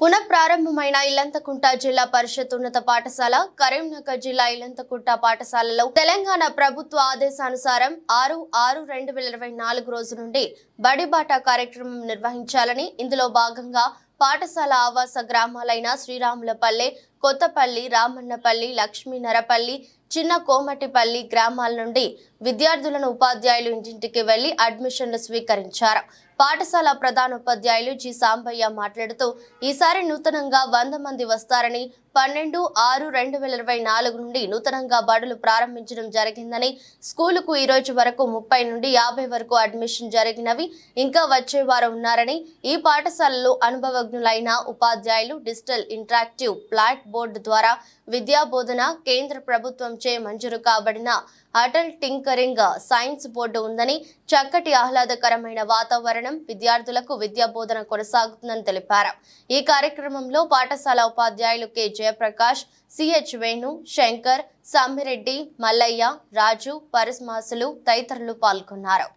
పునఃప్రారంభమైన ఇల్లంతకుంట జిల్లా పరిషత్ ఉన్నత పాఠశాల కరీంనగర్ జిల్లా ఇల్లంతకుంట పాఠశాలలో తెలంగాణ ప్రభుత్వ ఆదేశానుసారం ఆరు ఆరు రెండు వేల ఇరవై నాలుగు రోజు నుండి బడిబాట కార్యక్రమం నిర్వహించాలని ఇందులో భాగంగా పాఠశాల ఆవాస గ్రామాలైన శ్రీరాములపల్లె కొత్తపల్లి రామన్నపల్లి లక్ష్మీనరపల్లి చిన్న కోమటిపల్లి గ్రామాల నుండి విద్యార్థులను ఉపాధ్యాయులు ఇంటింటికి వెళ్ళి అడ్మిషన్లు స్వీకరించారు. పాఠశాల ప్రధానోపాధ్యాయులు జి. సాంబయ్య మాట్లాడుతూ ఈసారి నూతనంగా వంద మంది వస్తారని పన్నెండు ఆరు రెండు వేల ఇరవై నాలుగు నుండి నూతనంగా బడులు ప్రారంభించడం జరిగిందని స్కూలుకు ఈ రోజు వరకు ముప్పై నుండి యాభై వరకు అడ్మిషన్ జరిగినవి ఇంకా వచ్చేవారు ఉన్నారని ఈ పాఠశాలలో అనుభవజ్ఞులైన ఉపాధ్యాయులు డిజిటల్ ఇంటరాక్టివ్ ప్లాట్ బోర్డు ద్వారా విద్యా బోధన కేంద్ర ప్రభుత్వంచే మంజూరు కాబడిన అటల్ టింకరింగ్ సైన్స్ బోర్డు ఉందని చక్కటి ఆహ్లాదకరమైన వాతావరణం విద్యార్థులకు విద్యా బోధన కొనసాగుతుందని తెలిపారు. ఈ కార్యక్రమంలో పాఠశాల ఉపాధ్యాయులు K. Jayaprakash C H Venu Shankar Sammireddy Mallaiah Raju పరిస్మాసులు తదితరులు పాల్గొన్నారు.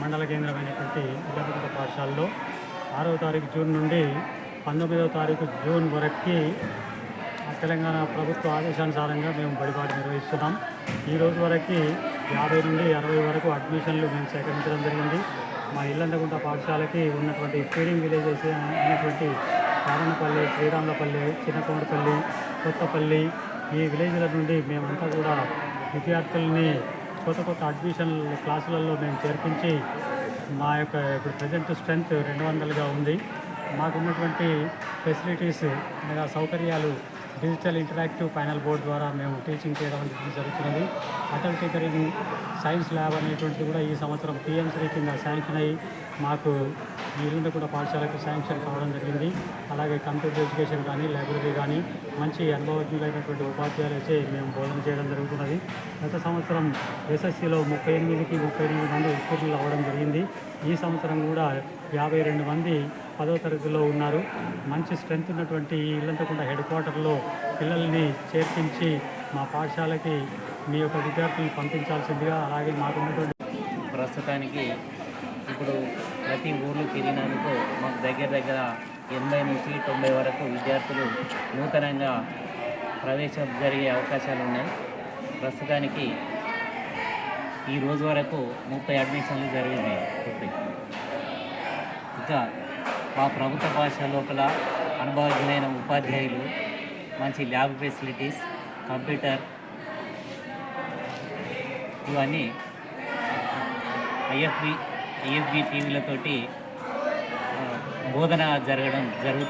మండల కేంద్రమైనటువంటి ఇల్లకుంట పాఠశాలలో ఆరో తారీఖు జూన్ నుండి పంతొమ్మిదవ తారీఖు జూన్ వరకు తెలంగాణ ప్రభుత్వ ఆదేశానుసారంగా మేము బడిపాటు నిర్వహిస్తున్నాం. ఈ రోజు వరకు యాభై నుండి అరవై వరకు అడ్మిషన్లు మేము సేకరించడం జరిగింది. మా ఇల్లంతకుంట పాఠశాలకి ఉన్నటువంటి ఫీడింగ్ విలేజెస్ అయినటువంటి కారణపల్లి శ్రీరాములపల్లి చిన్నకోమరపల్లి కొత్తపల్లి ఈ విలేజ్ల నుండి మేమంతా కూడా విద్యార్థుల్ని కొత్త కొత్త అడ్మిషన్ క్లాసులలో మేము చేర్పించి మా యొక్క ఇప్పుడు ప్రజెంట్ స్ట్రెంత్ రెండు వందలుగా ఉంది. మాకున్నటువంటి ఫెసిలిటీస్ అనగా సౌకర్యాలు డిజిటల్ ఇంటరాక్టివ్ ప్యానల్ బోర్డ్ ద్వారా మేము టీచింగ్ చేయడం అనేది జరుగుతున్నది. అటల్ టీచరింగ్ సైన్స్ ల్యాబ్ అనేటువంటిది కూడా ఈ సంవత్సరం పిఎంసీ కింద శాంక్షన్ అయ్యి మాకు ఇల్లుండి కూడా పాఠశాలకు శాంక్షన్ కావడం జరిగింది. అలాగే కంప్యూటర్ ఎడ్యుకేషన్ కానీ లైబ్రరీ కానీ మంచి అనుభవజ్ఞులైనటువంటి ఉపాధ్యాయులచే మేము బోధన చేయడం జరుగుతున్నది. గత సంవత్సరం ఎస్ఎస్సిలో ముప్పై ఎనిమిదికి ముప్పై ఎనిమిది మంది ఉత్తీర్ణులు అవ్వడం జరిగింది. ఈ సంవత్సరం కూడా యాభై రెండు మంది పదో తరగతిలో ఉన్నారు. మంచి స్ట్రెంత్ ఉన్నటువంటి ఈ ఇల్లంతకుండా హెడ్ క్వార్టర్లో పిల్లల్ని చేర్పించి మా పాఠశాలకి మీ యొక్క విద్యార్థులను పంపించాల్సిందిగా అలాగే మాకున్నటువంటి ప్రస్తుతానికి ఇప్పుడు ప్రతి ఊర్లు తిరిగినందుకు మాకు దగ్గర దగ్గర ఎనభై నుంచి తొంభై వరకు విద్యార్థులు నూతనంగా ప్రవేశం జరిగే అవకాశాలు ఉన్నాయి. ప్రస్తుతానికి ఈ రోజు వరకు ముప్పై అడ్మిషన్లు జరిగినాయి ఇంకా మా ప్రభుత్వ భాష లోపల అనుభవజ్ఞులైన ఉపాధ్యాయులు మంచి ల్యాబ్ ఫెసిలిటీస్ కంప్యూటర్ ఇవన్నీ ఐఎఫ్బి ఐఎఫ్బి టీవీలతోటి బోధన జరగడం జరుగుతుంది.